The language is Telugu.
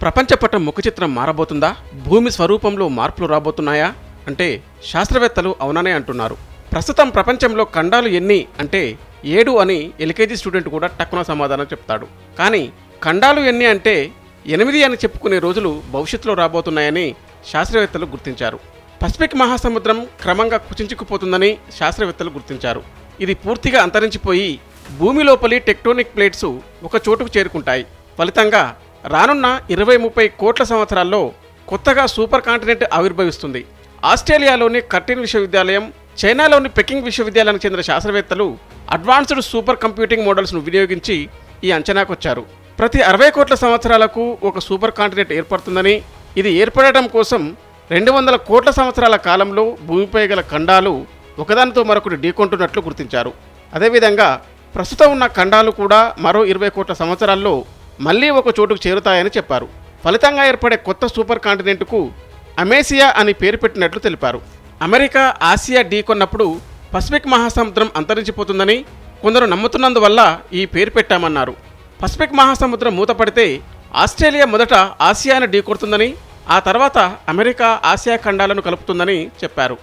ప్రపంచపటం ముఖ చిత్రం మారబోతుందా? భూమి స్వరూపంలో మార్పులు రాబోతున్నాయా? అంటే శాస్త్రవేత్తలు అవుననే అంటున్నారు. ప్రస్తుతం ప్రపంచంలో ఖండాలు ఎన్ని? అంటే ఏడు అని ఎల్కేజీ స్టూడెంట్ కూడా టక్కున సమాధానం చెప్తాడు. కానీ ఖండాలు ఎన్ని అంటే ఎనిమిది అని చెప్పుకునే రోజులు భవిష్యత్తులో రాబోతున్నాయని శాస్త్రవేత్తలు గుర్తించారు. పసిఫిక్ మహాసముద్రం క్రమంగా కుచించుకుపోతుందని శాస్త్రవేత్తలు గుర్తించారు. ఇది పూర్తిగా అంతరించిపోయి భూమి లోపలి టెక్టోనిక్ ప్లేట్స్ ఒక చోటుకు చేరుకుంటాయి. ఫలితంగా రానున్న ఇరవై ముప్పై కోట్ల సంవత్సరాల్లో కొత్తగా సూపర్ కాంటినెంట్ ఆవిర్భవిస్తుంది. ఆస్ట్రేలియాలోని కర్టిన్ విశ్వవిద్యాలయం చైనాలోని పెకింగ్ విశ్వవిద్యాలయానికి చెందిన శాస్త్రవేత్తలు అడ్వాన్స్డ్ సూపర్ కంప్యూటింగ్ మోడల్స్ను వినియోగించి ఈ అంచనాకొచ్చారు. ప్రతి అరవై కోట్ల సంవత్సరాలకు ఒక సూపర్ కాంటినెంట్ ఏర్పడుతుందని ఇది ఏర్పడటం కోసం రెండు వందల కోట్ల సంవత్సరాల కాలంలో భూమిపై గల ఖండాలు ఒకదానితో మరొకటి ఢీకొంటున్నట్లు గుర్తించారు. అదేవిధంగా ప్రస్తుతం ఉన్న ఖండాలు కూడా మరో ఇరవై కోట్ల సంవత్సరాల్లో మళ్ళీ ఒక చోటుకు చేరుతాయని చెప్పారు. ఫలితంగా ఏర్పడే కొత్త సూపర్ కాంటినెంట్కు అమేసియా అని పేరు పెట్టినట్లు తెలిపారు. అమెరికా ఆసియా ఢీకొన్నప్పుడు పసిఫిక్ మహాసముద్రం అంతరించిపోతుందని కొందరు నమ్ముతున్నందువల్ల ఈ పేరు పెట్టామన్నారు. పసిఫిక్ మహాసముద్రం మూతపడితే ఆస్ట్రేలియా మొదట ఆసియాను ఢీకొడుతుందని ఆ తర్వాత అమెరికా ఆసియా ఖండాలను కలుపుతుందని చెప్పారు.